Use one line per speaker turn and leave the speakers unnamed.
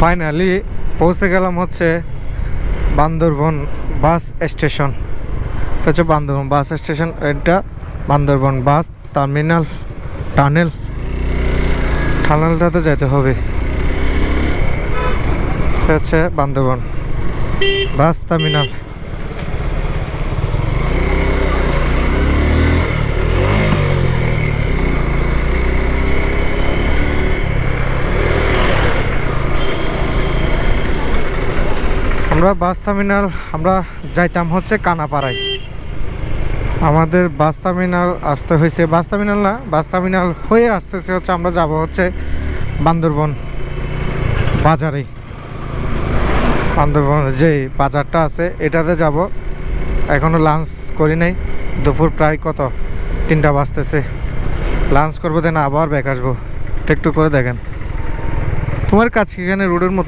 Finally পৌঁছে গেলাম হচ্ছে বান্দরবন বাস স্টেশন। হচ্ছে বান্দরবন বাস স্টেশন, এটা বান্দরবন বাস টার্মিনাল, টানেল। টানেলটাতে যেতে হবে। হচ্ছে বান্দরবন বাস টার্মিনাল। আমরা বাস টার্মিনাল, আমরা যাইতাম হচ্ছে কানাপাড়ায়। আমাদের বাস টার্মিনাল আসতে হয়েছে, বাস টার্মিনাল না, বাস টার্মিনাল হয়ে আসতেছে হচ্ছে আমরা যাব হচ্ছে বান্দরবন বাজারে। বান্দরবন যে বাজারটা আছে, এটাতে যাব। এখনও লাঞ্চ করি নাই, দুপুর প্রায় কত? তিনটা বাজতেছে। লাঞ্চ করব দেন আবার ব্যাক আসব। একটু করে দেখেন। তোমার কাছে এখানে রোডের মধ্যে